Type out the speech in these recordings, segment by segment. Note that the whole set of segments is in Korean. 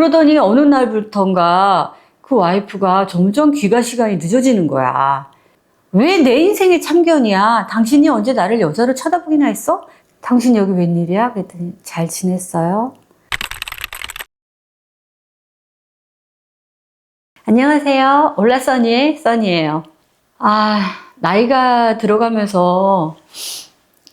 그러더니 어느 날부턴가 그 와이프가 점점 귀가 시간이 늦어지는 거야. 왜 내 인생의 참견이야? 당신이 언제 나를 여자로 쳐다보기나 했어? 당신 여기 웬일이야? 그랬더니 잘 지냈어요? 안녕하세요. 올라써니의 써니예요. 아, 나이가 들어가면서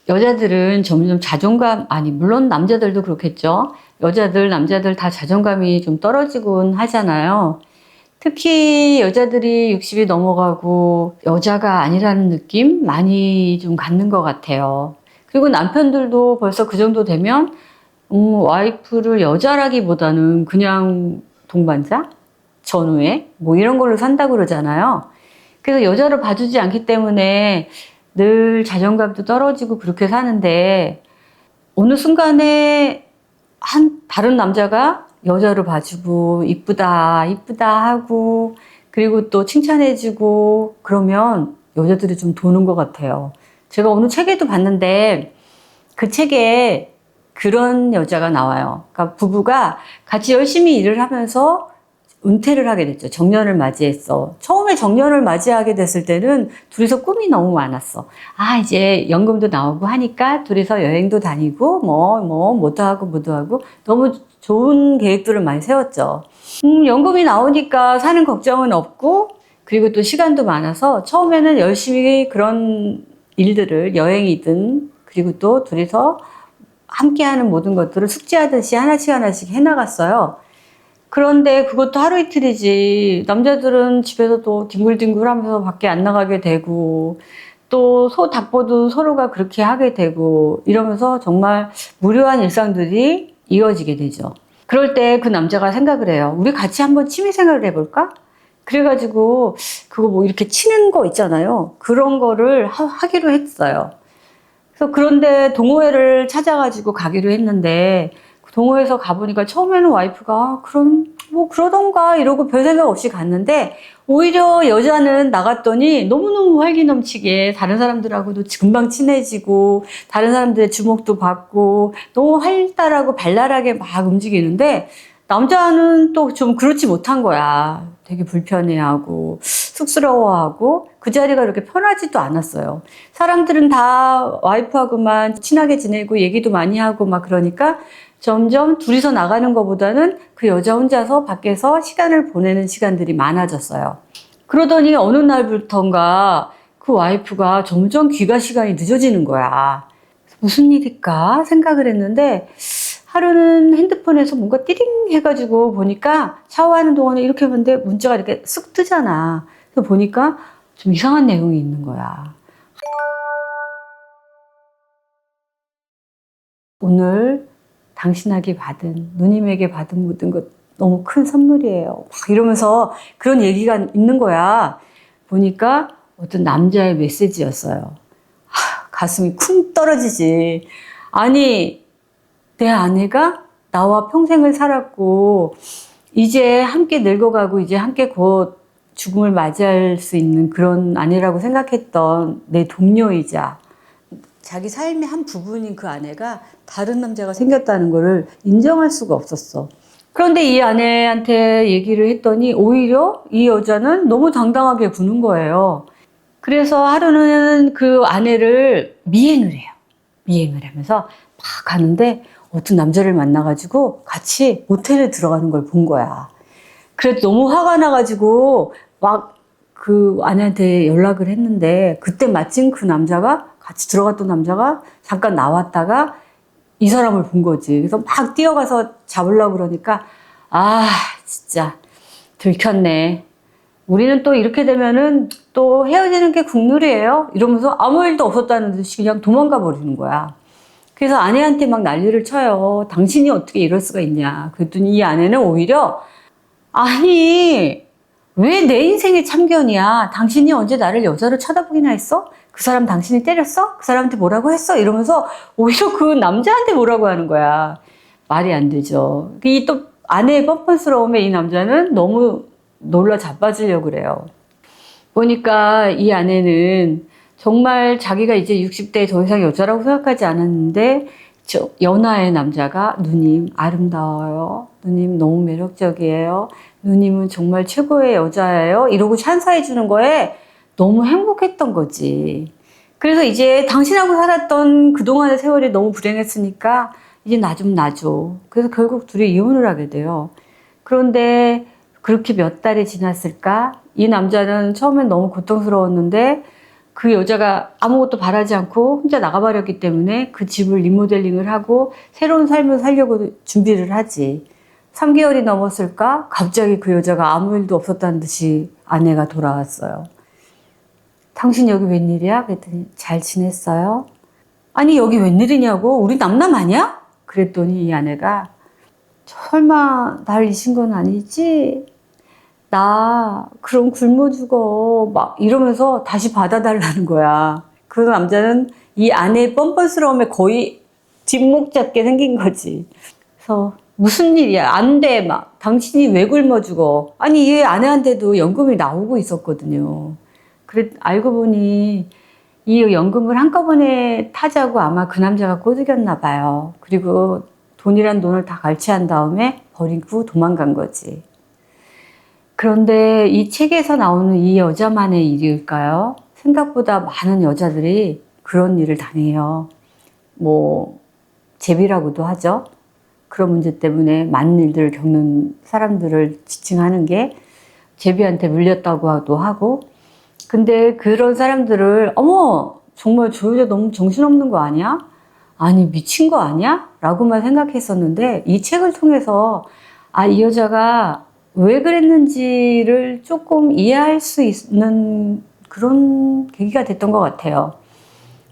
여자들은 점점 자존감, 아니, 물론 남자들도 그렇겠죠. 여자들, 남자들 다 자존감이 좀 떨어지곤 하잖아요. 특히 여자들이 60이 넘어가고 여자가 아니라는 느낌 많이 좀 갖는 것 같아요. 그리고 남편들도 벌써 그 정도 되면, 음, 와이프를 여자라기보다는 그냥 동반자? 전후에? 뭐 이런 걸로 산다고 그러잖아요. 그래서 여자를 봐주지 않기 때문에 늘 자존감도 떨어지고 그렇게 사는데 어느 순간에 한 다른 남자가 여자를 봐주고 이쁘다 이쁘다 하고 그리고 또 칭찬해주고 그러면 여자들이 좀 도는 것 같아요. 제가 어느 책에도 봤는데 그 책에 그런 여자가 나와요. 그러니까 부부가 같이 열심히 일을 하면서 은퇴를 하게 됐죠. 정년을 맞이했어. 처음에 정년을 맞이하게 됐을 때는 둘이서 꿈이 너무 많았어. 아, 이제 연금도 나오고 하니까 둘이서 여행도 다니고, 뭐, 뭐, 뭐도 하고, 뭐도 하고, 너무 좋은 계획들을 많이 세웠죠. 음, 연금이 나오니까 사는 걱정은 없고, 그리고 또 시간도 많아서 처음에는 열심히 그런 일들을 여행이든, 그리고 또 둘이서 함께하는 모든 것들을 숙제하듯이 하나씩 하나씩 해나갔어요. 그런데 그것도 하루 이틀이지. 남자들은 집에서 또 뒹굴뒹굴 하면서 밖에 안 나가게 되고, 또 소 닭보도 서로가 그렇게 하게 되고, 이러면서 정말 무료한 일상들이 이어지게 되죠. 그럴 때 그 남자가 생각을 해요. 우리 같이 한번 취미 생활을 해볼까? 그래가지고, 그거 뭐 이렇게 치는 거 있잖아요. 그런 거를 하, 하기로 했어요. 그래서 그런데 동호회를 찾아가지고 가기로 했는데, 동호회에서 가보니까 처음에는 와이프가 아, 그럼 뭐 그러던가 이러고 별 생각 없이 갔는데 오히려 여자는 나갔더니 너무너무 활기 넘치게 다른 사람들하고도 금방 친해지고 다른 사람들의 주목도 받고 너무 활달하고 발랄하게 막 움직이는데 남자는 또 좀 그렇지 못한 거야. 되게 불편해하고 쑥스러워하고 그 자리가 이렇게 편하지도 않았어요. 사람들은 다 와이프하고만 친하게 지내고 얘기도 많이 하고 막 그러니까 점점 둘이서 나가는 것보다는 그 여자 혼자서 밖에서 시간을 보내는 시간들이 많아졌어요. 그러더니 어느 날부턴가 그 와이프가 점점 귀가 시간이 늦어지는 거야. 무슨 일일까 생각을 했는데 하루는 핸드폰에서 뭔가 띠링 해가지고 보니까 샤워하는 동안에 이렇게 보는데 문자가 이렇게 쑥 뜨잖아. 그래서 보니까 좀 이상한 내용이 있는 거야. 오늘 당신에게 받은, 누님에게 받은 모든 것 너무 큰 선물이에요. 막 이러면서 그런 얘기가 있는 거야. 보니까 어떤 남자의 메시지였어요. 하, 가슴이 쿵 떨어지지. 아니, 내 아내가 나와 평생을 살았고, 이제 함께 늙어가고, 이제 함께 곧 죽음을 맞이할 수 있는 그런 아내라고 생각했던 내 동료이자, 자기 삶의 한 부분인 그 아내가 다른 남자가 생겼다는 것을 인정할 수가 없었어. 그런데 이 아내한테 얘기를 했더니 오히려 이 여자는 너무 당당하게 구는 거예요. 그래서 하루는 그 아내를 미행을 해요. 미행을 하면서 막 가는데 어떤 남자를 만나가지고 같이 모텔에 들어가는 걸 본 거야. 그래서 너무 화가 나가지고 막 그 아내한테 연락을 했는데 그때 마침 그 남자가 같이 들어갔던 남자가 잠깐 나왔다가 이 사람을 본 거지. 그래서 막 뛰어가서 잡으려고 그러니까, 아, 진짜, 들켰네. 우리는 또 이렇게 되면은 또 헤어지는 게 국룰이에요. 이러면서 아무 일도 없었다는 듯이 그냥 도망가 버리는 거야. 그래서 아내한테 막 난리를 쳐요. 당신이 어떻게 이럴 수가 있냐. 그랬더니 이 아내는 오히려, 아니, 왜 내 인생의 참견이야? 당신이 언제 나를 여자로 쳐다보기나 했어? 그 사람 당신이 때렸어? 그 사람한테 뭐라고 했어? 이러면서 오히려 그 남자한테 뭐라고 하는 거야. 말이 안 되죠. 이 또 아내의 뻔뻔스러움에 이 남자는 너무 놀라 자빠지려고 그래요. 보니까 이 아내는 정말 자기가 이제 60대에 더 이상 여자라고 생각하지 않았는데 저 연하의 남자가 누님 아름다워요. 누님 너무 매력적이에요. 누님은 정말 최고의 여자예요. 이러고 찬사해 주는 거에 너무 행복했던 거지. 그래서 이제 당신하고 살았던 그동안의 세월이 너무 불행했으니까 이제 나 좀 놔줘. 그래서 결국 둘이 이혼을 하게 돼요. 그런데 그렇게 몇 달이 지났을까? 이 남자는 처음엔 너무 고통스러웠는데 그 여자가 아무것도 바라지 않고 혼자 나가버렸기 때문에 그 집을 리모델링을 하고 새로운 삶을 살려고 준비를 하지. 3개월이 넘었을까? 갑자기 그 여자가 아무 일도 없었다는 듯이 아내가 돌아왔어요. 당신 여기 웬일이야? 그랬더니 잘 지냈어요? 아니 여기 웬일이냐고? 우리 남남 아니야? 그랬더니 이 아내가 설마 날 잊은 건 아니지? 나 그럼 굶어 죽어 막 이러면서 다시 받아달라는 거야. 그 남자는 이 아내의 뻔뻔스러움에 거의 뒷목 잡게 생긴 거지. 그래서 무슨 일이야? 안 돼. 막 당신이 왜 굶어 죽어? 아니 얘 아내한테도 연금이 나오고 있었거든요. 그래 알고 보니 이 연금을 한꺼번에 타자고 아마 그 남자가 꼬드겼나 봐요. 그리고 돈이란 돈을 다 갈취한 다음에 버리고 도망간 거지. 그런데 이 책에서 나오는 이 여자만의 일일까요? 생각보다 많은 여자들이 그런 일을 당해요. 뭐, 제비라고도 하죠. 그런 문제 때문에 많은 일들을 겪는 사람들을 지칭하는 게 제비한테 물렸다고도 하고, 근데 그런 사람들을, 어머, 정말 저 여자 너무 정신없는 거 아니야? 아니, 미친 거 아니야? 라고만 생각했었는데, 이 책을 통해서, 아, 이 여자가 왜 그랬는지를 조금 이해할 수 있는 그런 계기가 됐던 것 같아요.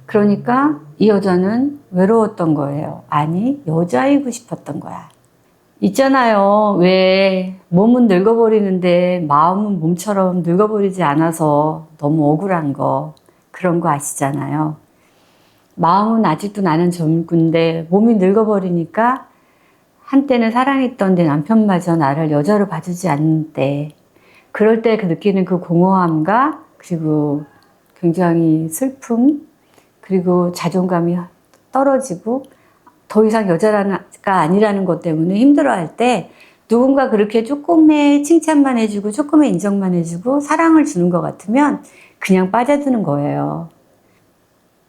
그러니까 이 여자는 외로웠던 거예요. 아니, 여자이고 싶었던 거야. 있잖아요. 왜 몸은 늙어버리는데 마음은 몸처럼 늙어버리지 않아서 너무 억울한 거. 그런 거 아시잖아요. 마음은 아직도 나는 젊은데 몸이 늙어버리니까 한때는 사랑했던 내 남편마저 나를 여자로 봐주지 않는 때, 그럴 때 그 느끼는 그 공허함과 그리고 굉장히 슬픔, 그리고 자존감이 떨어지고 더 이상 여자가 아니라는 것 때문에 힘들어할 때 누군가 그렇게 조금의 칭찬만 해주고 조금의 인정만 해주고 사랑을 주는 것 같으면 그냥 빠져드는 거예요.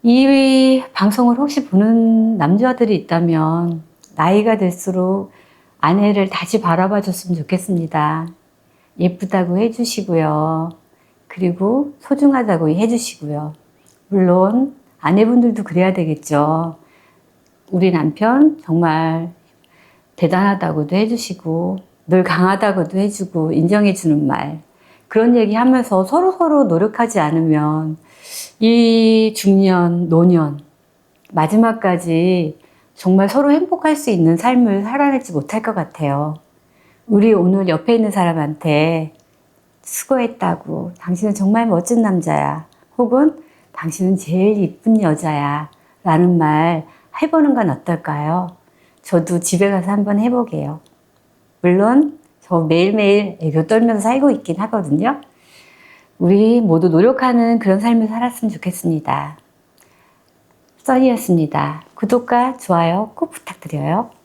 이 방송을 혹시 보는 남자들이 있다면 나이가 들수록 아내를 다시 바라봐 줬으면 좋겠습니다. 예쁘다고 해주시고요. 그리고 소중하다고 해주시고요. 물론 아내분들도 그래야 되겠죠. 우리 남편 정말 대단하다고도 해주시고 늘 강하다고도 해주고 인정해주는 말 그런 얘기 하면서 서로 서로 노력하지 않으면 이 중년 노년 마지막까지 정말 서로 행복할 수 있는 삶을 살아내지 못할 것 같아요. 우리 오늘 옆에 있는 사람한테 수고했다고, 당신은 정말 멋진 남자야. 혹은 당신은 제일 이쁜 여자야. 라는 말 해보는 건 어떨까요? 저도 집에 가서 한번 해보게요. 물론 저 매일매일 애교 떨면서 살고 있긴 하거든요. 우리 모두 노력하는 그런 삶을 살았으면 좋겠습니다. 써니였습니다. 구독과 좋아요 꼭 부탁드려요.